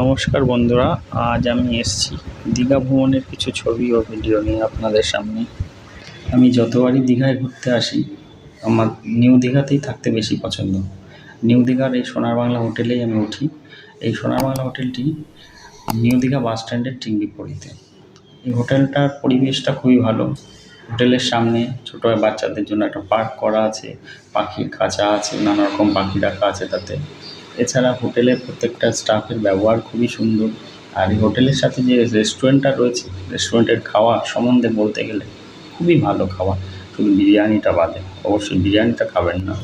নমস্কার বন্ধুরা, আজ আমি এসেছি দীঘা ভ্রমণের কিছু ছবি ও ভিডিও নিয়ে আপনাদের সামনে। আমি যতবারই দীঘায় ঘুরতে আসি, আমার নিউ দীঘাতেই থাকতে বেশি পছন্দ। নিউ দীঘার এই সোনার বাংলা হোটেলেই আমি উঠি। এই সোনার বাংলা হোটেলটি নিউ দীঘা বাস স্ট্যান্ডের ঠিক বিপরীতে। এই হোটেলটার পরিবেশটা খুবই ভালো। হোটেলের সামনে ছোটো বাচ্চাদের জন্য একটা পার্ক করা আছে, পাখির খাঁচা আছে নানা রকম পাখি রাখা আছে তাতে। এছাড়া হোটেলের প্রত্যেকটা স্টাফের ব্যবহার খুবই সুন্দর। আর এই হোটেলের সাথে যে রেস্টুরেন্টটা রয়েছে রেস্টুরেন্টের খাওয়া সম্বন্ধে বলতে গেলে খুবই ভালো খাবার শুধু বিরিয়ানিটা বাদে, অবশ্যই বিরিয়ানিটা খাবেন না।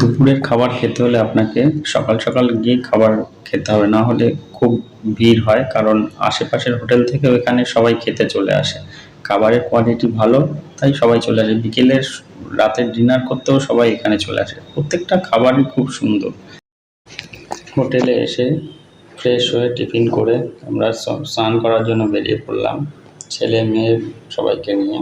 দুপুরের খাবার খেতে হলে আপনাকে সকাল সকাল গিয়ে খাবার খেতে হবে, না হলে খুব ভিড় হয়, কারণ আশেপাশের হোটেল থেকেও এখানে সবাই খেতে চলে আসে। খাবারের কোয়ালিটি ভালো, তাই সবাই চলে আসে। বিকেলের রাতের ডিনার করতেও সবাই এখানে চলে আসে। প্রত্যেকটা খাবারই খুব সুন্দর। হোটেলে এসে ফ্রেশ হয়ে টিফিন করে আমরা স্নান করার জন্য বেরিয়ে পড়লাম। ছেলে, মেয়ে সবাইকে নিয়ে।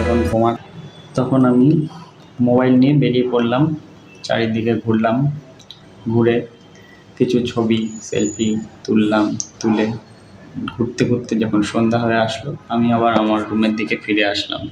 যখন ঘুমা তখন আমি মোবাইল নিয়ে বেরিয়ে পড়লাম, চারিদিকে ঘুরলাম, ঘুরে কিছু ছবি, সেলফি তুললাম, তুলে ঘুরতে ঘুরতে যখন সন্ধ্যা হয়ে আসলো, আমি আবার আমার রুমের দিকে ফিরে আসলাম।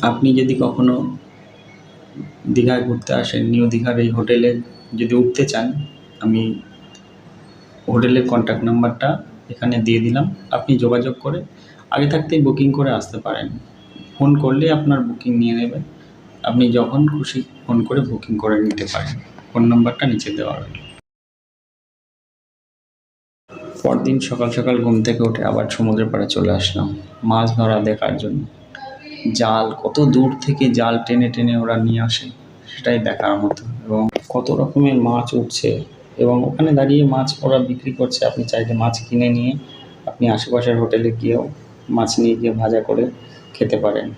আপনি যদি কখনো দীঘায় ঘুরতে আসেন, নিউ দীঘার এই হোটেলে যদি উঠতে চান, আমি হোটেলের কন্ট্যাক্ট নাম্বারটা এখানে দিয়ে দিলাম। আপনি যোগাযোগ করে আগে থাকতেই বুকিং করে আসতে পারেন। ফোন করলেই আপনার বুকিং নিয়ে নেবে। আপনি যখন খুশি ফোন করে বুকিং করে নিতে পারেন। ফোন নাম্বারটা নিচে দেওয়া রইল। পরদিন সকাল সকাল ঘুম থেকে উঠে আবার সমুদ্রের পাড়ে চলে আসলাম। মাছ ধরা দেখার জন্য। জাল, কত দূর থেকে জাল টেনে টেনে ওরা নিয়ে আসে, সেটাই দেখার মতো। এবং কত রকমের মাছ উঠছে এবং ওখানে দাঁড়িয়ে মাছ ওরা বিক্রি করছে। আপনি চাইলে মাছ কিনে নিয়ে আপনি আশেপাশের হোটেলে গিয়েও মাছ নিয়ে গিয়ে ভাজা করে খেতে পারেন।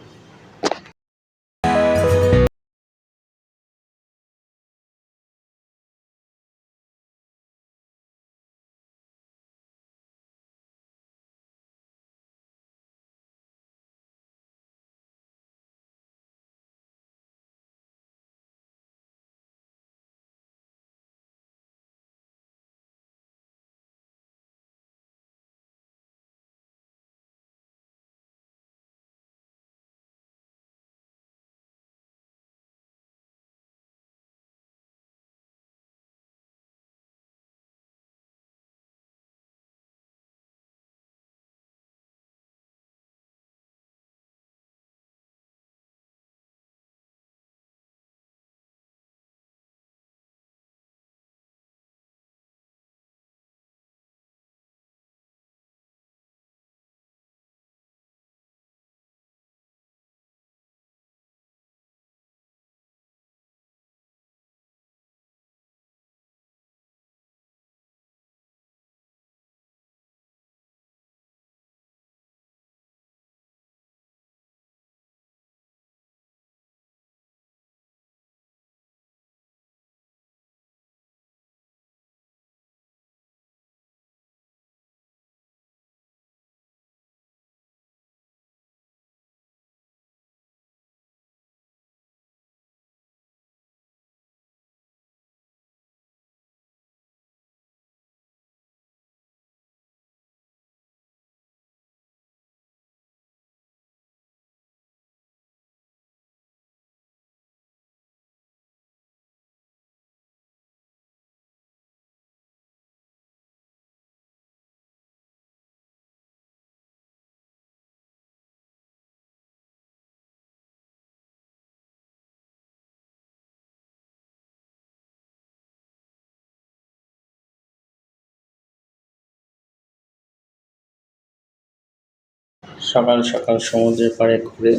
সকাল সকাল সমুদ্রের পাড়ে ঘুরে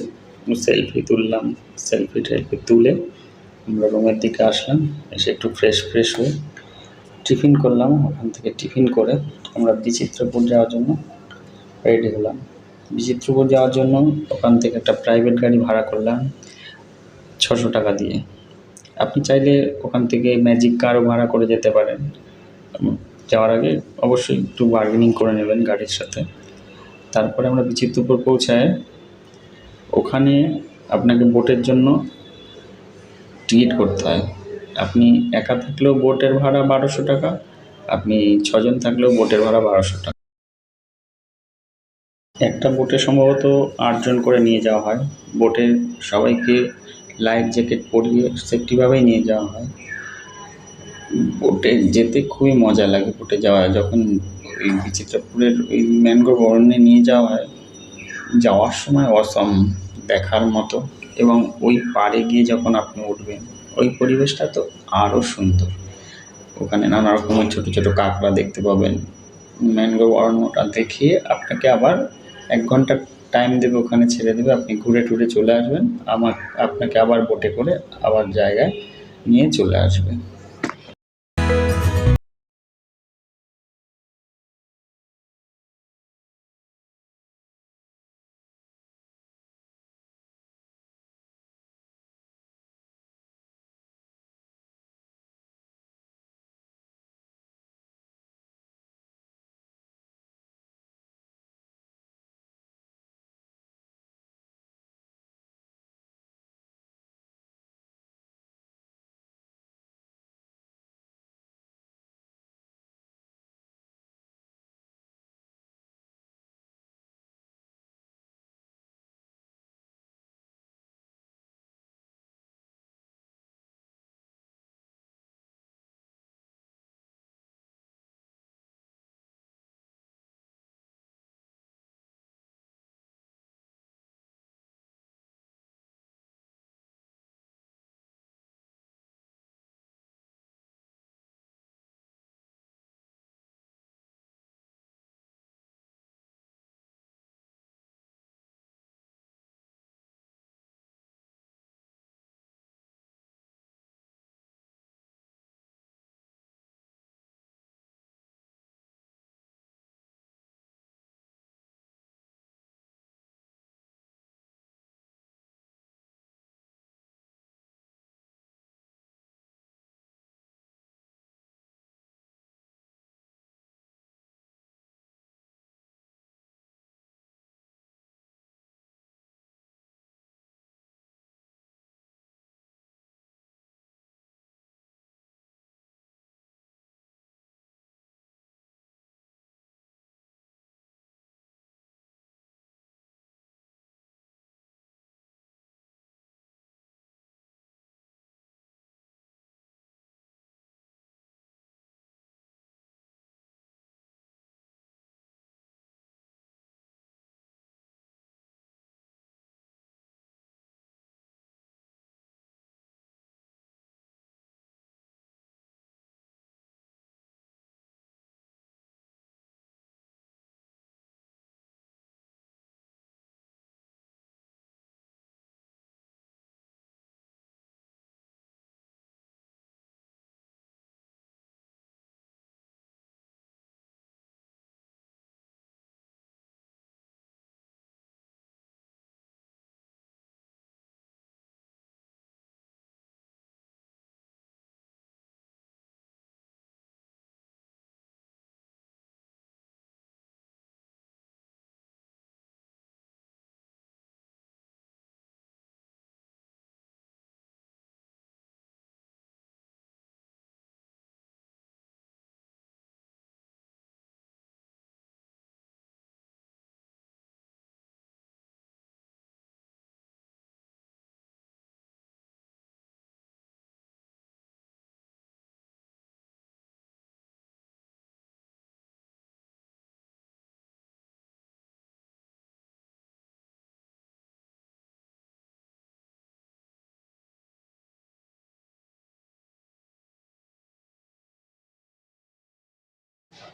সেলফি তুললাম সেলফি টেলফি তুলে আমরা রুমের দিকে আসলাম, এসে একটু ফ্রেশ ফ্রেশ হয়ে টিফিন করলাম, ওখান থেকে টিফিন করে আমরা বিচিত্রপুর যাওয়ার জন্য রেডি হলাম। বিচিত্রপুর যাওয়ার জন্য ওখান থেকে একটা প্রাইভেট গাড়ি ভাড়া করলাম ছশো টাকা দিয়ে। আপনি চাইলে ওখান থেকে ম্যাজিক কারও ভাড়া করে যেতে পারেন। যাওয়ার আগে অবশ্যই একটু বার্গেনিং করে নেবেন গাড়ির সাথে। তারপরে আমরা বিচিত্রপুর পৌঁছায়, ওখানে আপনাকে বোটের জন্য টিকিট করতে হয়। আপনি একা থাকলেও বোটের ভাড়া বারোশো টাকা, আপনি ছজন থাকলেও বোটের ভাড়া বারোশো টাকা। একটা বোটে সম্ভবত আটজন করে নিয়ে যাওয়া হয়। বোটে সবাইকে লাইফ জ্যাকেট পরিয়ে সেফটিভাবেই নিয়ে যাওয়া হয়। বোটে যেতে খুবই মজা লাগে বোটে যাওয়া। যখন ওই বিচিত্রপুরের ওই ম্যানগ্রোভ অরণ্যে নিয়ে যাওয়া হয়, যাওয়ার সময় অসম দেখার মতো এবং ওই পাড়ে গিয়ে যখন আপনি উঠবেন, ওই পরিবেশটা তো আরও সুন্দর। ওখানে নানা রকমের ছোটো ছোটো কাঁকড়া দেখতে পাবেন। ম্যানগ্রোভ অরণ্যটা দেখিয়ে আপনাকে আবার এক ঘণ্টা টাইম দেবে, ওখানে ছেড়ে দেবে। আপনি ঘুরে টুরে চলে আসবেন। আমার, আপনাকে আবার বোটে করে আবার জায়গায় নিয়ে চলে আসবে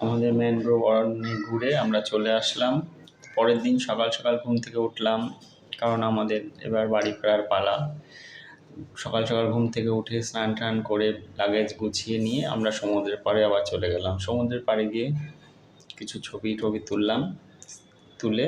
আমাদের ম্যানগ্রোভ অরণ্যে ঘুরে আমরা চলে আসলাম। পরের দিন সকাল সকাল ঘুম থেকে উঠলাম, কারণ আমাদের এবার বাড়ি ফেরার পালা। সকাল সকাল ঘুম থেকে উঠে স্নান টান করে লাগেজ গুছিয়ে নিয়ে আমরা সমুদ্রের পাড়ে আবার চলে গেলাম। সমুদ্রের পাড়ে গিয়ে কিছু ছবি টবি তুললাম। তুলে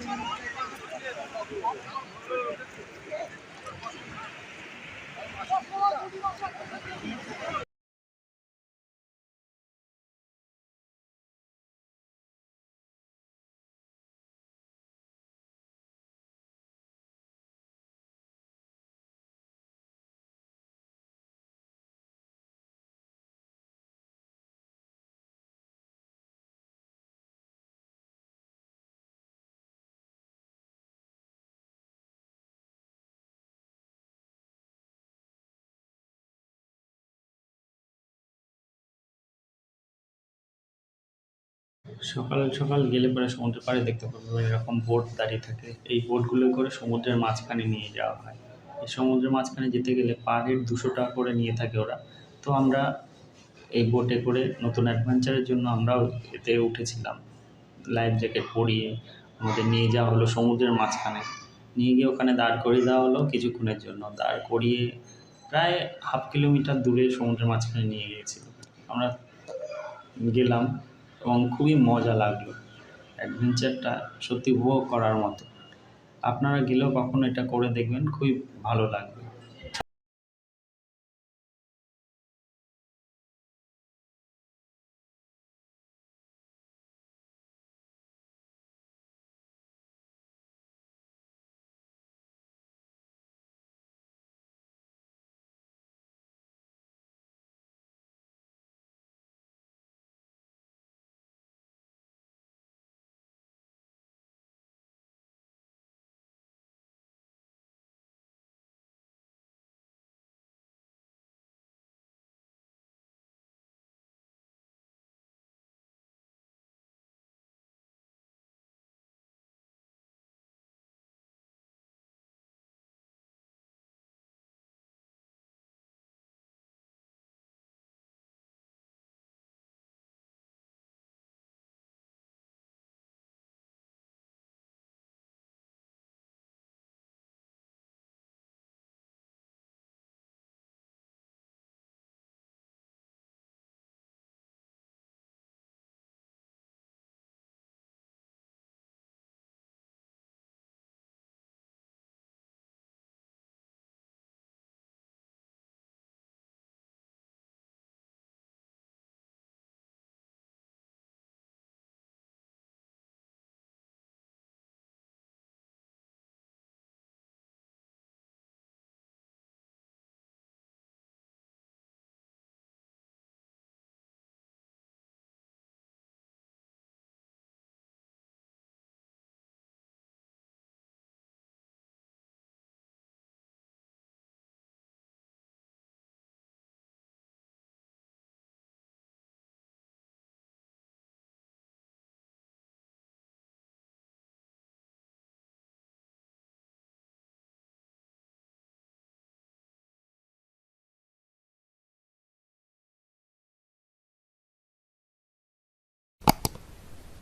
じゃあ、このあと、今、チャットが手に入る。সকাল সকাল গেলে পরে সমুদ্রের পাড়ে দেখতে পাবেন এরকম বোট দাঁড়িয়ে থাকে। এই বোটগুলো করে সমুদ্রের মাঝখানে নিয়ে যাওয়া হয়। এই সমুদ্রের মাঝখানে যেতে গেলে পার হেড দুশো টাকা করে নিয়ে থাকে ওরা। তো আমরা এই বোটে করে নতুন অ্যাডভেঞ্চারের জন্য আমরাও এতে উঠেছিলাম। লাইফ জ্যাকেট পরিয়ে আমাদের নিয়ে যাওয়া হলো সমুদ্রের মাঝখানে। নিয়ে গিয়ে ওখানে দাঁড় করিয়ে দেওয়া হলো কিছুক্ষণের জন্য। দাঁড় করিয়ে প্রায় হাফ কিলোমিটার দূরে সমুদ্রের মাঝখানে নিয়ে গিয়েছিল। আমরা গেলাম। এবং খুবই মজা লাগল। অ্যাডভেঞ্চারটা সত্যি উপভোগ করার মতো। আপনারা গেলেও কখনো এটা করে দেখবেন, খুবই ভালো লাগবে।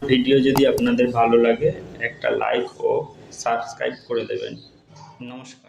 ভিডিও যদি আপনাদের ভালো লাগে একটা লাইক ও সাবস্ক্রাইব করে দেবেন। নমস্কার।